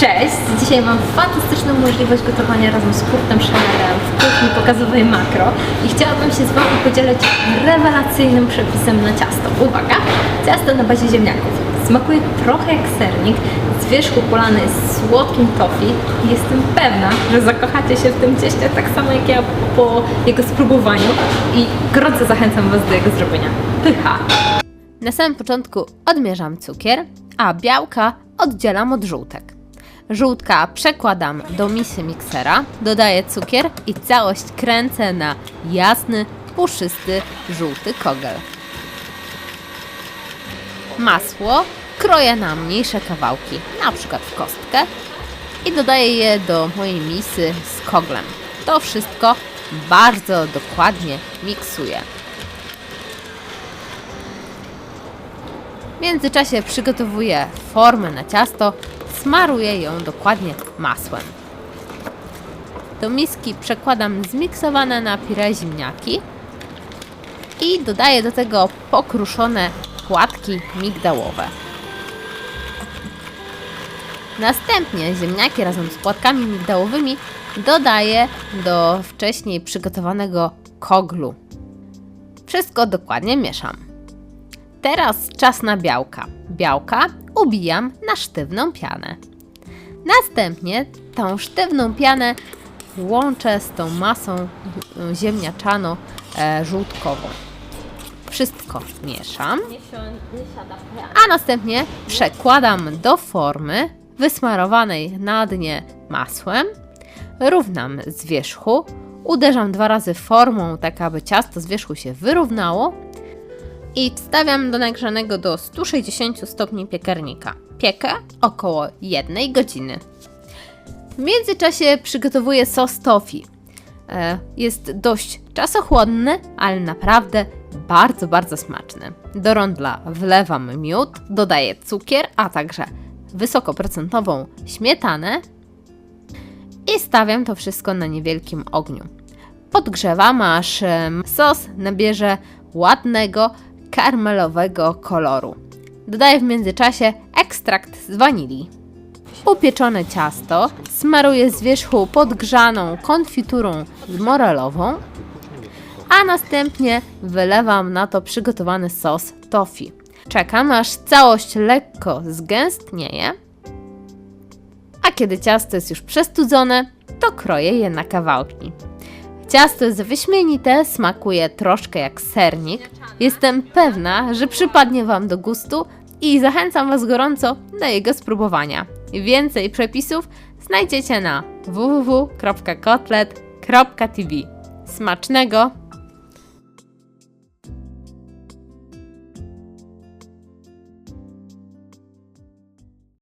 Cześć! Dzisiaj mam fantastyczną możliwość gotowania razem z Kurtem Schanerem w kuchni pokazowej makro i chciałabym się z Wami podzielić rewelacyjnym przepisem na ciasto. Uwaga! Ciasto na bazie ziemniaków. Smakuje trochę jak sernik, z wierzchu polany jest słodkim tofi i jestem pewna, że zakochacie się w tym cieście tak samo jak ja po jego spróbowaniu i gorąco zachęcam Was do jego zrobienia. Pycha! Na samym początku odmierzam cukier, a białka oddzielam od żółtek. Żółtka przekładam do misy miksera, dodaję cukier i całość kręcę na jasny, puszysty, żółty kogel. Masło kroję na mniejsze kawałki, na przykład w kostkę i dodaję je do mojej misy z koglem. To wszystko bardzo dokładnie miksuję. W międzyczasie przygotowuję formę na ciasto, smaruję ją dokładnie masłem. Do miski przekładam zmiksowane na pire ziemniaki i dodaję do tego pokruszone płatki migdałowe. Następnie ziemniaki razem z płatkami migdałowymi dodaję do wcześniej przygotowanego koglu. Wszystko dokładnie mieszam. Teraz czas na białka. Białka ubijam na sztywną pianę. Następnie tą sztywną pianę łączę z tą masą ziemniaczano-żółtkową. Wszystko mieszam, a następnie przekładam do formy wysmarowanej na dnie masłem. Równam z wierzchu, uderzam dwa razy formą, tak aby ciasto z wierzchu się wyrównało i wstawiam do nagrzanego do 160 stopni piekarnika. Piekę około 1 godziny. W międzyczasie przygotowuję sos tofi. E, Jest dość czasochłonny, ale naprawdę bardzo, bardzo smaczny. Do rondla wlewam miód, dodaję cukier, a także wysokoprocentową śmietanę i stawiam to wszystko na niewielkim ogniu. Podgrzewam, aż sos nabierze ładnego, karmelowego koloru. Dodaję w międzyczasie ekstrakt z wanilii. Upieczone ciasto smaruję z wierzchu podgrzaną konfiturą morelową, a następnie wylewam na to przygotowany sos tofi. Czekam aż całość lekko zgęstnieje, a kiedy ciasto jest już przestudzone, to kroję je na kawałki. Ciasto jest wyśmienite, smakuje troszkę jak sernik. Jestem pewna, że przypadnie Wam do gustu i zachęcam Was gorąco do jego spróbowania. Więcej przepisów znajdziecie na www.kotlet.tv. Smacznego!